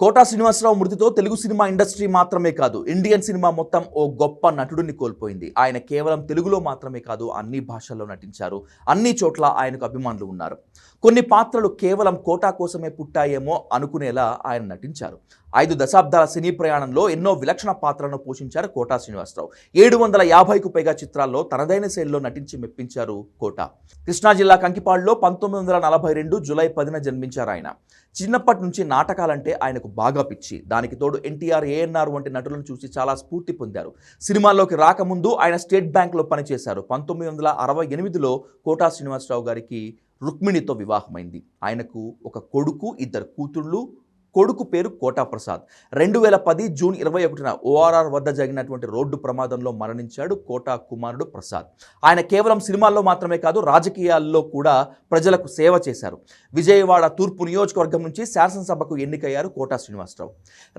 Quota Srinivasarao మృతితో Telugu cinema industry మాత్రమే కాదు ఇండియన్ సినిమా మొత్తం ఓ గొప్ప నటుడిని కోల్పోయింది. ఆయన కేవలం తెలుగులో మాత్రమే కాదు అన్ని భాషల్లో నటించారు. అన్ని చోట్ల ఆయనకు అభిమానులు ఉన్నారు. కొన్ని పాత్రలు కేవలం కోటా కోసమే పుట్టాయేమో అనుకునేలా ఆయన నటించారు. ఐదు దశాబ్దాల సినీ ప్రయాణంలో ఎన్నో విలక్షణ పాత్రలను పోషించారు కోటా శ్రీనివాసరావు. ఏడు వందల యాభైకు పైగా చిత్రాల్లో తనదైన శైలిలో నటించి మెప్పించారు కోటా. కృష్ణా జిల్లా కంకిపాడులో పంతొమ్మిది వందల నలభై రెండు జూలై పదిన జన్మించారు ఆయన చిన్నప్పటి నుంచి నాటకాలంటే ఆయనకు బాగా పిచ్చి. దానికి తోడు ఎన్టీఆర్ ఏఎన్ఆర్ వంటి నటులను చూసి చాలా స్ఫూర్తి పొందారు. సినిమాల్లోకి రాకముందు ఆయన స్టేట్ బ్యాంక్లో పనిచేశారు. పంతొమ్మిది వందల అరవై ఎనిమిదిలో కోటా శ్రీనివాసరావు గారికి రుక్మిణితో వివాహమైంది. ఆయనకు ఒక కొడుకు ఇద్దరు కూతుళ్ళు కొడుకు పేరు కోటా ప్రసాద్ రెండు వేల పది జూన్ ఇరవై ఒకటిన ఓఆర్ఆర్ వద్ద జరిగినటువంటి రోడ్డు ప్రమాదంలో మరణించాడు కోటా కుమారుడు ప్రసాద్. ఆయన కేవలం సినిమాల్లో మాత్రమే కాదు రాజకీయాల్లో కూడా ప్రజలకు సేవ చేశారు. విజయవాడ తూర్పు నియోజకవర్గం నుంచి శాసనసభకు ఎన్నికయ్యారు కోటా శ్రీనివాసరావు.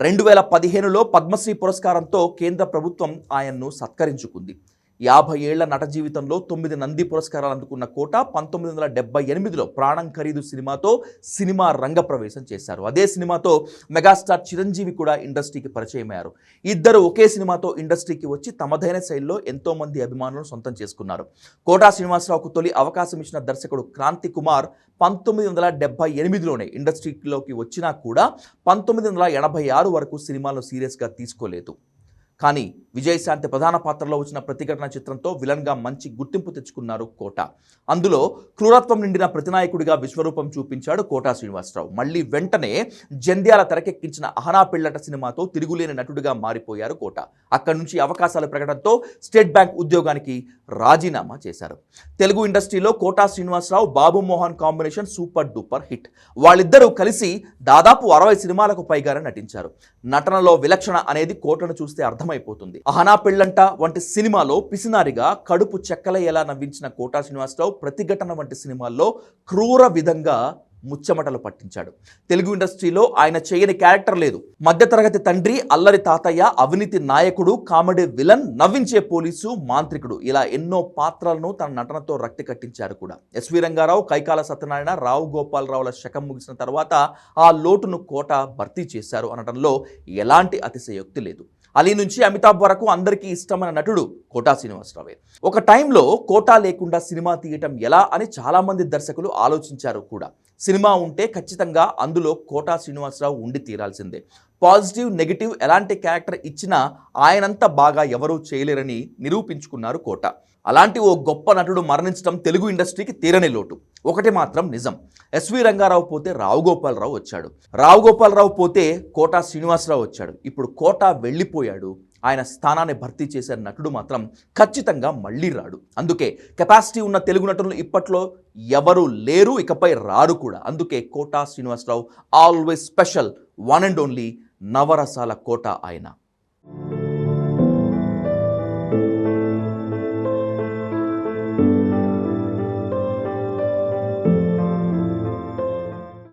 రెండు వేల పదిహేనులో పద్మశ్రీ పురస్కారంతో కేంద్ర ప్రభుత్వం ఆయన్ను సత్కరించుకుంది. యాభై ఏళ్ళ నట జీవితంలో తొమ్మిది నంది పురస్కారాలు అందుకున్న కోట పంతొమ్మిది వందల డెబ్బై ఎనిమిదిలో ప్రాణం ఖరీదు సినిమాతో సినిమా రంగ ప్రవేశం చేశారు. అదే సినిమాతో మెగాస్టార్ చిరంజీవి కూడా ఇండస్ట్రీకి పరిచయమయ్యారు. ఇద్దరు ఒకే సినిమాతో ఇండస్ట్రీకి వచ్చి తమదైన శైలిలో ఎంతోమంది అభిమానులను సొంతం చేసుకున్నారు. కోటా శ్రీనివాసరావుకు తొలి అవకాశం ఇచ్చిన దర్శకుడు క్రాంతి కుమార్ పంతొమ్మిది వందల డెబ్బై ఎనిమిదిలోనే ఇండస్ట్రీలోకి వచ్చినా కూడా పంతొమ్మిది వందల ఎనభై ఆరు వరకు సినిమాలను సీరియస్గా తీసుకోలేదు. కానీ విజయశాంతి ప్రధాన పాత్రలో వచ్చిన ప్రతిఘటన చిత్రంతో విలన్గా మంచి గుర్తింపు తెచ్చుకున్నారు కోట. అందులో క్రూరత్వం నిండిన ప్రతినాయకుడిగా విశ్వరూపం చూపించాడు కోటా శ్రీనివాసరావు. మళ్ళీ వెంటనే జంధ్యాల తెరకెక్కించిన అహనా పిల్లట సినిమాతో తిరుగులేని నటుడిగా మారిపోయారు కోట. అక్కడి నుంచి అవకాశాలు ప్రకటనతో స్టేట్ బ్యాంక్ ఉద్యోగానికి రాజీనామా చేశారు. తెలుగు ఇండస్ట్రీలో Kota Srinivasa Rao Babu Mohan combination super duper hit. వాళ్ళిద్దరూ కలిసి దాదాపు అరవై సినిమాలకు పైగానే నటించారు. నటనలో విలక్షణ అనేది కోటను చూస్తే అర్థం అర్థమైపోతుంది. అహనా పెళ్ళంట వంటి సినిమాలో పిసినారిగా కడుపు చెక్కలయ్యేలా నవ్వించిన కోటా శ్రీనివాసరావు ప్రతిఘటన వంటి సినిమాల్లో క్రూర విధంగా ముచ్చమటలు పట్టించాడు. తెలుగు ఇండస్ట్రీలో ఆయన చేయని క్యారెక్టర్ లేదు. మధ్యతరగతి తండ్రి అల్లరి తాతయ్య అవినీతి నాయకుడు కామెడీ విలన్ నవ్వించే పోలీసు మాంత్రికుడు ఇలా ఎన్నో పాత్రలను తన నటనతో రక్తి కట్టించారు కూడా. ఎస్వి రంగారావు కైకాల సత్యనారాయణ రావు గోపాలరావుల శకం ముగిసిన తర్వాత ఆ లోటును కోట భర్తీ చేశారు అనడంలో ఎలాంటి అతిశయోక్తి లేదు. అలీ నుంచి అమితాబ్ వరకు అందరికీ ఇష్టమైన నటుడు కోటా శ్రీనివాసరావే. ఒక టైంలో కోటా లేకుండా సినిమా తీయటం ఎలా అని చాలామంది దర్శకులు ఆలోచించారు కూడా. సినిమా ఉంటే ఖచ్చితంగా అందులో కోటా శ్రీనివాసరావు ఉండి తీరాల్సిందే. పాజిటివ్ నెగిటివ్ ఎలాంటి క్యారెక్టర్ ఇచ్చినా ఆయనంత బాగా ఎవరూ చేయలేరని నిరూపించుకున్నారు కోట. అలాంటి ఓ గొప్ప నటుడు మరణించడం తెలుగు ఇండస్ట్రీకి తీరని లోటు. ఒకటి మాత్రం నిజం. ఎస్వి రంగారావు పోతే రావుగోపాలరావు వచ్చాడు. రావుగోపాలరావు పోతే కోటా శ్రీనివాసరావు వచ్చాడు. ఇప్పుడు కోటా వెళ్ళిపోయాడు. ఆయన స్థానాన్ని భర్తీ చేసే నటుడు మాత్రం ఖచ్చితంగా మళ్ళీ రాడు. అందుకే కెపాసిటీ ఉన్న తెలుగు నటులు ఇప్పట్లో ఎవరు లేరు ఇకపై రారు కూడా. అందుకే Kota Srinivasa Rao always special one and only నవరసాల కోట ఆయన.